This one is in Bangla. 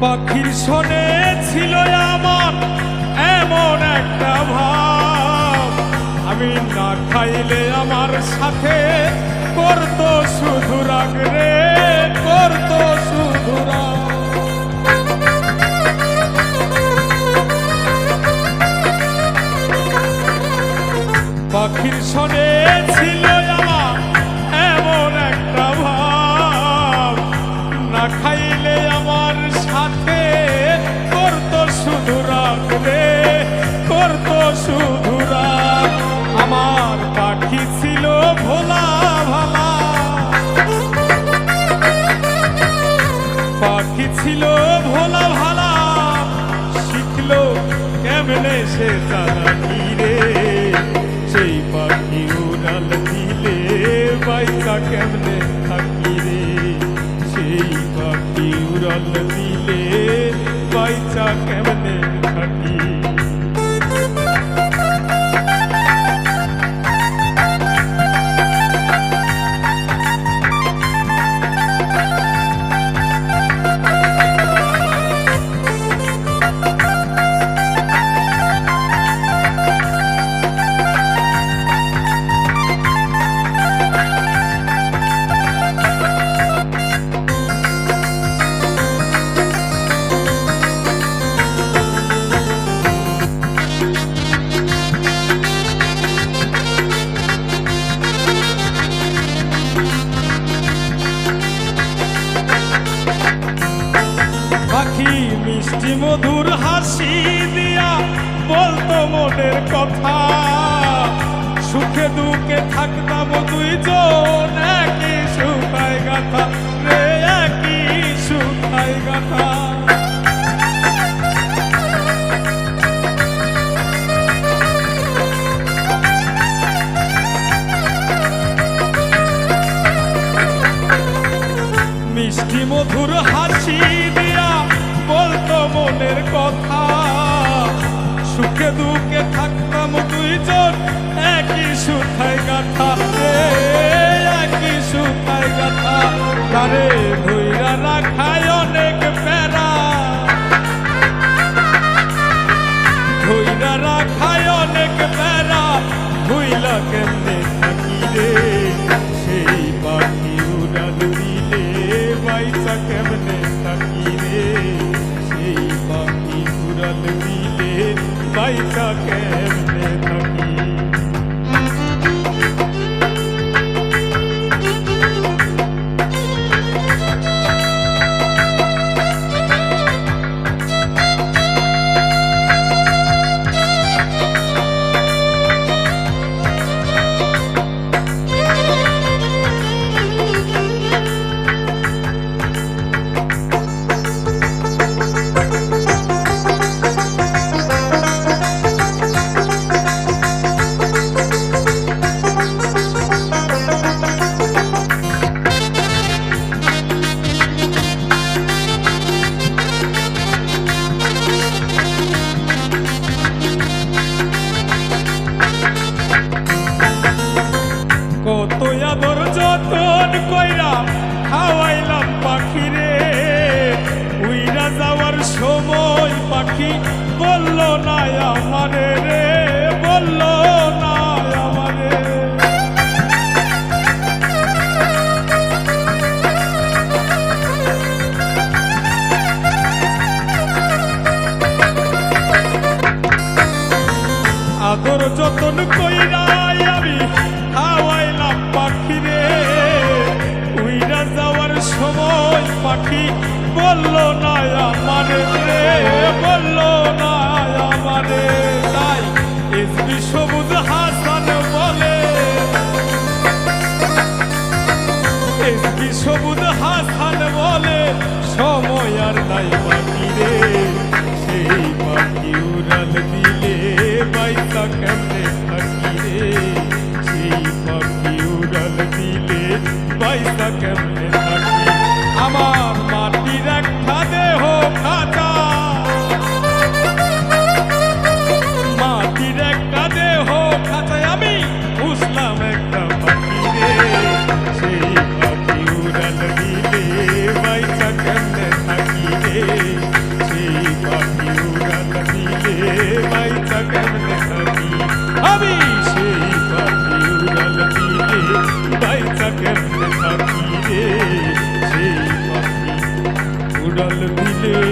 পাখির শোনে ছিল আমার এমন একটা ভাব। আমি না খাইলে আমার সাথে করতো শুধু রাগ রে, করতো শুধু পাখির শোনে ছিল ছিল ভোলা ভালা, শিখলো কেমনে সে তারা রে সেই পাখি উড়াল দিলে বাইকা কেমনে থাকি রে? সেই পাখি উড়াল দিলে বাইচা কেমনে মধুর হাসি দিয়া বলতো মনের কথা। সুখে দুঃখে থাকতাম দুইজন, একই সুখায় গাথা। রে, একই সুখায় গাথা। মিষ্টি মধুর হাসি দুঃখে থাকতাম দুইজন। একই সুখায় গাথা। একই সুখায় গাথা। তারে ধৈরা রাখায় অনেক প্যারা। ধৈরা রাখায় অনেক প্যারা। ধুইলা কেমনে থাকি রে? বাইসা কেমনে আদর যতন কইরা খাওয়াইলাম পাখিরে। উইরা যাওয়ার সময় পাখি বলল না আমারে রে, বলল না আমারে আদর যতন কইরাই সময় পাখি বলল না আমারে বলল না আমারে তাই এসবি সবুজ হাসান বলে। এসবি সবুজ হাসান বলে, সময় আর নাই বাকি রে, সেই পাখি উড়াল দিলে বাইসা কেমনে থাকি রে? সেই পাখি উড়াল দিলে বাইসা কেমনে থাকি আমার উড়াল দিলে